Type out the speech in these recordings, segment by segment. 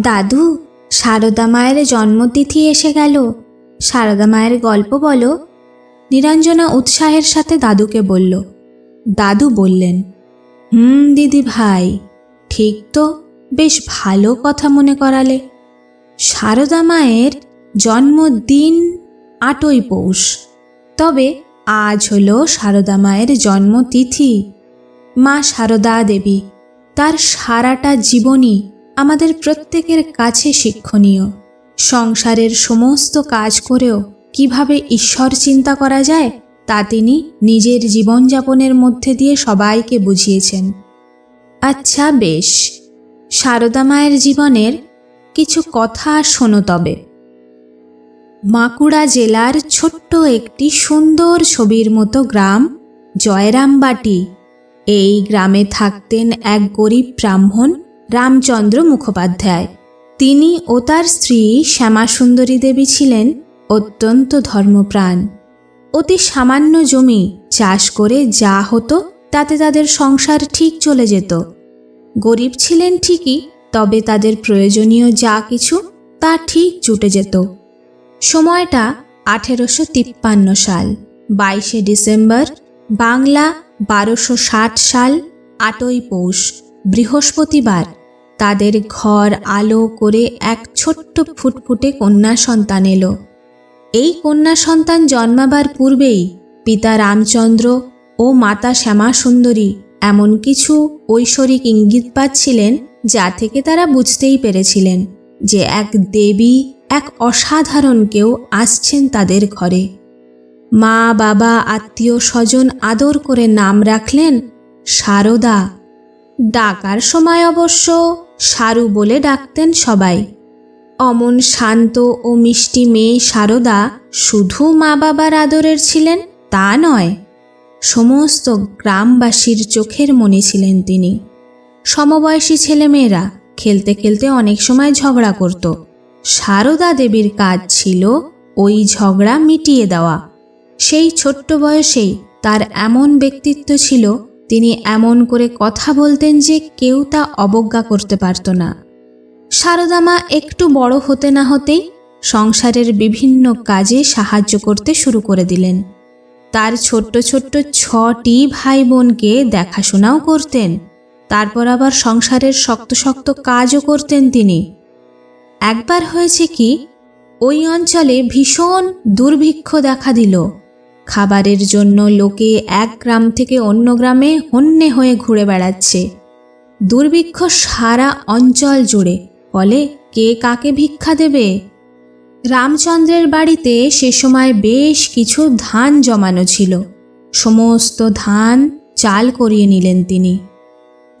দাদু, সারদা মায়ের জন্মতিথি এসে গেল। সারদা মায়ের গল্প বলো। নিরঞ্জনা উৎসাহের সাথে দাদুকে বলল। দাদু বললেন, হুম, দিদি ভাই, ঠিক তো, বেশ ভালো কথা মনে করালে। সারদা মায়ের জন্মদিন আটই পৌষ। তবে আজ হলো সারদা মায়ের জন্মতিথি। মা সারদা দেবী, তার সারাটা জীবনই আমাদের প্রত্যেকের কাছে শিক্ষণীয়। সংসারের সমস্ত কাজ করেও কীভাবে ঈশ্বর চিন্তা করা যায়, তা তিনি নিজের জীবনযাপনের মধ্যে দিয়ে সবাইকে বুঝিয়েছেন। আচ্ছা বেশ। সারদা মায়ের জীবনের কিছু কথা শোনো তবে। বাঁকুড়া জেলার ছোট্ট একটি সুন্দর ছবির মতো গ্রাম, জয়রামবাটি। এই গ্রামে থাকতেন এক গরিব ব্রাহ্মণ রামচন্দ্র মুখোপাধ্যায়। তিনি ও তার স্ত্রী শ্যামাসুন্দরী দেবী ছিলেন অত্যন্ত ধর্মপ্রাণ। অতি সামান্য জমি চাষ করে যা হতো, তাতে তাদের সংসার ঠিক চলে যেত। গরিব ছিলেন ঠিকই, তবে তাদের প্রয়োজনীয় যা কিছু, তা ঠিক জুটে যেত। সময়টা আঠেরোশো তিপ্পান্ন সাল, বাইশে ডিসেম্বর, বাংলা বারোশো ষাট সাল, আটই পৌষ, বৃহস্পতিবার। তাদের ঘর আলো করে এক ছোট্ট ফুটফুটে কন্যা সন্তান এলো। এই কন্যা সন্তান জন্মাবার পূর্বেই পিতা রামচন্দ্র ও মাতা শ্যামা সুন্দরী এমন কিছু ঐশ্বরিক ইঙ্গিত পাচ্ছিলেন যা থেকে তারা বুঝতেই পেরেছিলেন যে এক দেবী এক অসাধারণ কেউ আসছেন তাদের ঘরে। মা, বাবা, আত্মীয়, স্বজন আদর করে নাম রাখলেন, সারদা। ডাকার সময় অবশ্য সারু বলে ডাকতেন সবাই। অমন শান্ত ও মিষ্টি মেয়ে সারদা শুধু মা বাবার আদরের ছিলেন, তা নয়, সমস্ত গ্রামবাসীর চোখের মনে ছিলেন তিনি। সমবয়সী ছেলেমেয়েরা খেলতে খেলতে অনেক সময় ঝগড়া করত। সারদা দেবীর কাজ ছিল ওই ঝগড়া মিটিয়ে দেওয়া। সেই ছোট্ট বয়সেই তার এমন ব্যক্তিত্ব ছিল তিনি এমন করে কথা বলতেন যে কেউ তা অবজ্ঞা করতে পারত না। সারদা মা একটু বড় হতে না হতেই সংসারের বিভিন্ন কাজে সাহায্য করতে শুরু করে দিলেন। তার ছোট্ট ছোট্ট ছটি ভাই বোনকে দেখাশোনাও করতেন। তারপর আবার সংসারের শক্ত শক্ত কাজও করতেন তিনি। একবার হয়েছে কি, ওই অঞ্চলে ভীষণ দুর্ভিক্ষ দেখা দিল। খাবারের জন্য লোকে এক গ্রাম থেকে অন্য গ্রামে হন্যে হয়ে ঘুরে বেড়াচ্ছে। দুর্ভিক্ষ সারা অঞ্চল জুড়ে। ফলে কে কাকে ভিক্ষা দেবে? রামচন্দ্রের বাড়িতে সে সময় বেশ কিছু ধান জমানো ছিল। সমস্ত ধান চাল করিয়ে নিলেন তিনি।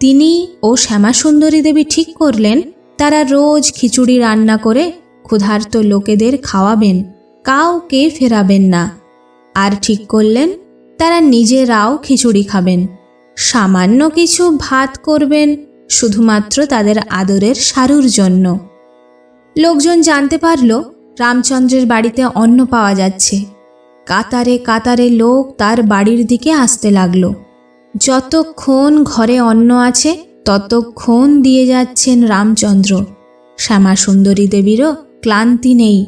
তিনি ও শ্যামাসুন্দরী দেবী ঠিক করলেন, তারা রোজ খিচুড়ি রান্না করে ক্ষুধার্ত লোকেদের খাওয়াবেন, কাউকে ফেরাবেন না। আর ঠিক করলেন, তারা নিজেরাও খিচুড়ি খাবেন। সামান্য কিছু ভাত করবেন, শুধুমাত্র তাদের আদরের সারুর জন্য। লোকজন জানতে পারল, রামচন্দ্রের বাড়িতে অন্ন পাওয়া যাচ্ছে। কাতারে কাতারে লোক তার বাড়ির দিকে আসতে লাগল। যতক্ষণ ঘরে অন্ন আছে, ততক্ষণ দিয়ে যাচ্ছেন রামচন্দ্র। শ্যামা সুন্দরী দেবীরও ক্লান্তি নেই।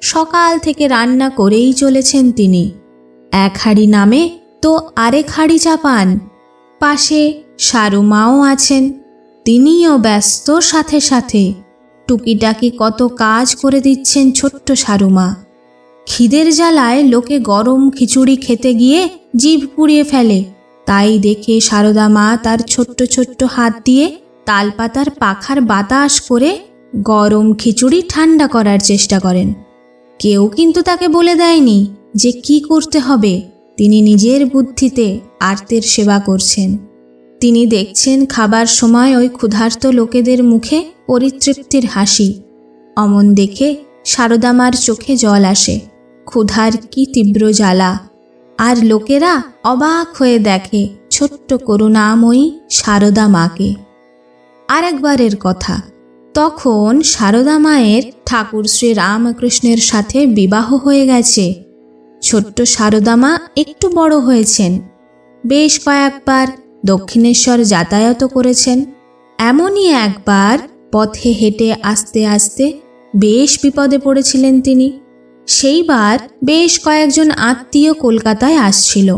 সকাল থেকে রান্না করেই চলেছেন তিনি। এক হাড়ি নামে তো আরেক হাড়ি চাপান পাশে সারুমাও আছেন, তিনিও ব্যস্ত সাথে সাথে। টুকিটাকি কত কাজ করে দিচ্ছেন ছোট্ট সারুমা। খিদের জ্বালায় লোকে গরম খিচুড়ি খেতে গিয়ে জিভ পুড়িয়ে ফেলে। তাই দেখে সারদা মা তার ছোট্ট ছোট্ট হাত দিয়ে তালপাতার পাখার বাতাস করে গরম খিচুড়ি ঠান্ডা করার চেষ্টা করেন। কেউ কিন্তু তাকে বলে দেয়নি যে কি করতে হবে। তিনি নিজের বুদ্ধিতে আর্তের সেবা করছেন। তিনি দেখছেন খাবার সময় ওই ক্ষুধার্ত লোকেদের মুখে পরিতৃপ্তির হাসি। অমন দেখে সারদামার চোখে জল আসে। ক্ষুধার কি তীব্র জ্বালা। আর লোকেরা অবাক হয়ে দেখে ছোট্ট করুণাময়ী সারদা মাকে। আরেকবারের কথা তখন সারদা মায়ের ঠাকুর শ্রী রামকৃষ্ণের সাথে বিবাহ হয়ে গেছে। ছোট্ট সারদা মা একটু বড় হয়েছেন। বেশ কয়েকবার দক্ষিণেশ্বর যাতায়াত করেছেন। এমনই একবার পথে হেঁটে আস্তে আস্তে বেশ বিপদে পড়েছিলেন তিনি। সেইবার বেশ কয়েকজন আত্মীয় কলকাতায় আসছিল।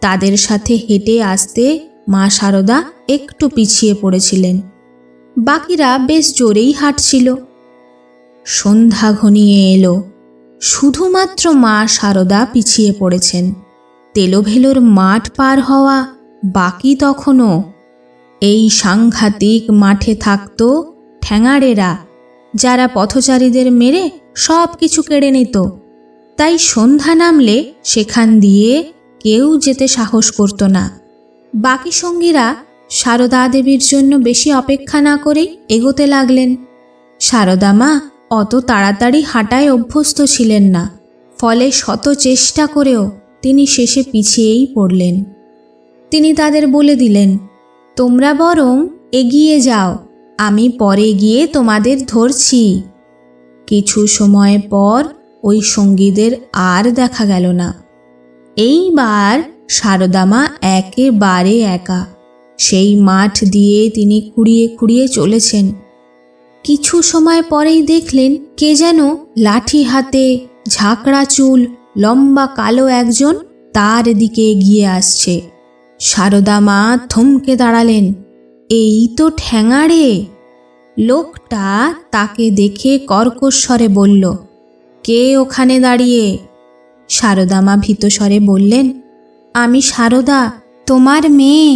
তাদের সাথে হেঁটে আসতে মা সারদা একটু পিছিয়ে পড়েছিলেন। বাকিরা বেশ জোরেই হাঁটছিল। সন্ধ্যা ঘনিয়ে এলো। শুধুমাত্র মা সারদা পিছিয়ে পড়েছেন। তেলোভেলোর মাঠ পার হওয়া বাকি তখনও। এই সাংঘাতিক মাঠে থাকতো ঠ্যাঙাড়েরা যারা পথচারীদের মেরে সব কিছু কেড়ে নিত। তাই সন্ধ্যা নামলে সেখান দিয়ে কেউ যেতে সাহস করতো না। বাকি সঙ্গীরা সারদা দেবীর জন্য বেশি অপেক্ষা না করেই এগোতে লাগলেন। সারদা মা অত তাড়াতাড়ি হাঁটায় অভ্যস্ত ছিলেন না, ফলে শত চেষ্টা করেও তিনি শেষে পিছিয়েই পড়লেন। তিনি তাদের বলে দিলেন, তোমরা বরং এগিয়ে যাও, আমি পরে গিয়ে তোমাদের ধরছি। কিছু সময় পর ওই সঙ্গীদের আর দেখা গেল না। এইবার সারদামা একেবারে একা। সেই মাঠ দিয়ে তিনি খুঁড়িয়ে খুঁড়িয়ে চলেছেন। কিছু সময় পরেই দেখলেন কে যেন লাঠি হাতে ঝাঁকড়া চুল, লম্বা কালো একজন তার দিকে এগিয়ে আসছে। সারদা মা থমকে দাঁড়ালেন। এই তো ঠ্যাঙাড়ে লোকটা তাকে দেখে কর্কশ্বরে বলল, কে ওখানে দাঁড়িয়ে? সারদা মা ভীতস্বরে বললেন, আমি সারদা, তোমার মেয়ে।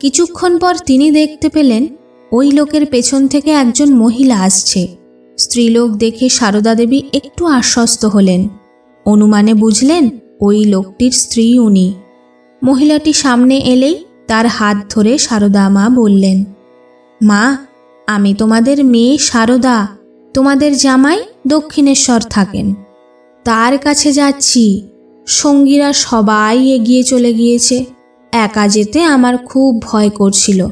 কিছুক্ষণ পর তিনি দেখতে পেলেন, ওই লোকের পেছন থেকে একজন মহিলা আসছে। স্ত্রীলোক দেখে সারদা দেবী একটু আশ্বস্ত হলেন। অনুমানে বুঝলেন, ওই লোকটির স্ত্রী উনি। মহিলাটি সামনে এলেই তার হাত ধরে সারদা মা বললেন, মা, আমি তোমাদের মেয়ে সারদা। তোমাদের জামাই দক্ষিণেশ্বর থাকেন। তার কাছে যাচ্ছি। সঙ্গীরা সবাই এগিয়ে চলে গিয়েছে। একা যেতে আমার খুব ভয় করছিল।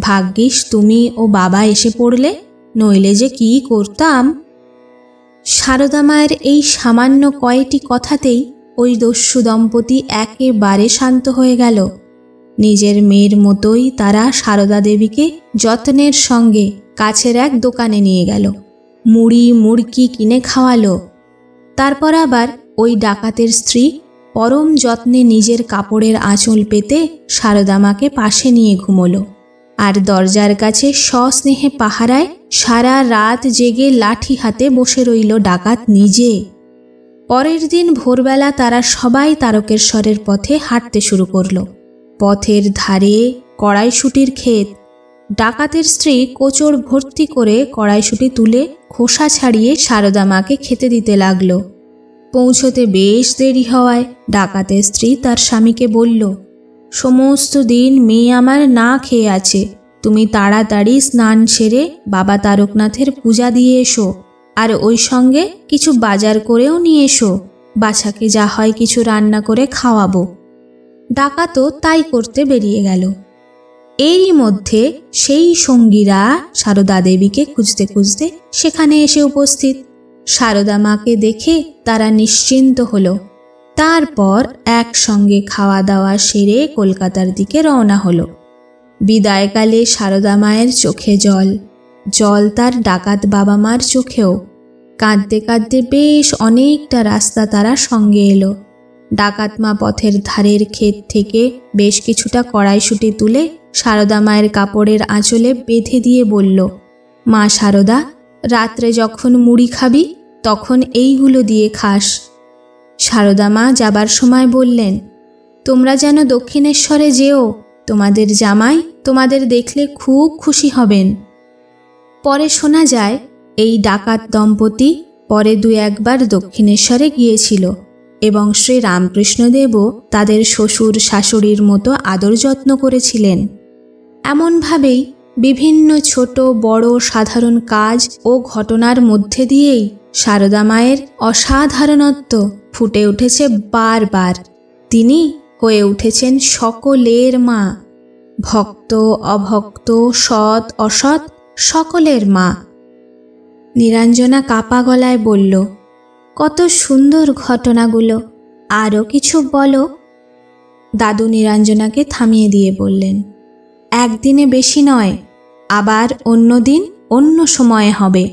ভাগ্যিস তুমি ও বাবা এসে পড়লে, নইলে যে কি করতাম? সারদা মায়ের এই সামান্য কয়েকটি কথাতেই ওই দস্যু দম্পতি একেবারে শান্ত হয়ে গেল। নিজের মেয়ের মতোই তারা সারদা দেবীকে যত্নের সঙ্গে কাছের এক দোকানে নিয়ে গেল। মুড়ি, মুড়কি কিনে খাওয়ালো। তারপর আবার ওই ডাকাতের স্ত্রী পরম যত্নে নিজের কাপড়ের আঁচল পেতে সারদামাকে পাশে নিয়ে ঘুমোলো। আর দরজার কাছে সস্নেহে পাহারায় সারা রাত জেগে লাঠি হাতে বসে রইল ডাকাত নিজে। পরের দিন ভোরবেলা তারা সবাই তারকেশ্বরের পথে হাঁটতে শুরু করল। পথের ধারে কড়াইশুটির ক্ষেত। ডাকাতের স্ত্রী কোচর ভর্তি করে কড়াইশুটি তুলে খোসা ছাড়িয়ে সারদা মাকে খেতে দিতে লাগল। পৌঁছতে বেশ দেরি হওয়ায় ডাকাতের স্ত্রী তার স্বামীকে বলল, সমস্ত দিন মেয়ে আমার না খেয়ে আছে। তুমি তাড়াতাড়ি স্নান সেরে বাবা তারকনাথের পূজা দিয়ে এসো, আর ওই সঙ্গে কিছু বাজার করেও নিয়ে এসো। বাছাকে যা হয় কিছু রান্না করে খাওয়াবো। ডাকাতও তাই করতে বেরিয়ে গেল। এরই মধ্যে সেই সঙ্গীরা সারদা দেবীকে খুঁজতে খুঁজতে সেখানে এসে উপস্থিত। সারদা মাকে দেখে তারা নিশ্চিন্ত হলো। তারপর একসঙ্গে খাওয়া দাওয়া সেরে কলকাতার দিকে রওনা হলো। বিদায়কালে সারদা মায়ের চোখে জল। জল তার ডাকাত বাবা মার চোখেও। কাঁদতে কাঁদতে বেশ অনেকটা রাস্তা তারা সঙ্গে এলো। ডাকাত মা পথের ধারের ক্ষেত থেকে বেশ কিছুটা কড়াইশুটি তুলে সারদা মায়ের কাপড়ের আঁচলে বেঁধে দিয়ে বলল, মা সারদা রাত্রে যখন মুড়ি খাবি, তখন এইগুলো দিয়ে খাস। সারদা মা যাবার সময় বললেন, তোমরা যেন দক্ষিণেশ্বরে যেও, তোমাদের জামাই তোমাদের দেখলে খুব খুশি হবেন। পরে শোনা যায়, এই ডাকাত দম্পতি পরে দু একবার দক্ষিণেশ্বরে গিয়েছিল এবং শ্রী রামকৃষ্ণদেবও তাদের শ্বশুর শাশুড়ির মতো আদর যত্ন করেছিলেন। এমনভাবেই বিভিন্ন ছোট, বড়, সাধারণ কাজ ও ঘটনার মধ্যে দিয়েই সারদা মায়ের অসাধারণত্ব ফুটে উঠেছে বারবার। তিনি হয়ে উঠেছেন সকলের মা। ভক্ত, অভক্ত, সৎ, অসৎ, সকলের মা। নিরঞ্জনা কাপা গলায় বলল, কত সুন্দর ঘটনাগুলো আরও কিছু বলো? দাদু নিরঞ্জনাকে থামিয়ে দিয়ে বললেন একদিনে বেশি নয় আবার অন্য দিন অন্য সময়ে হবে।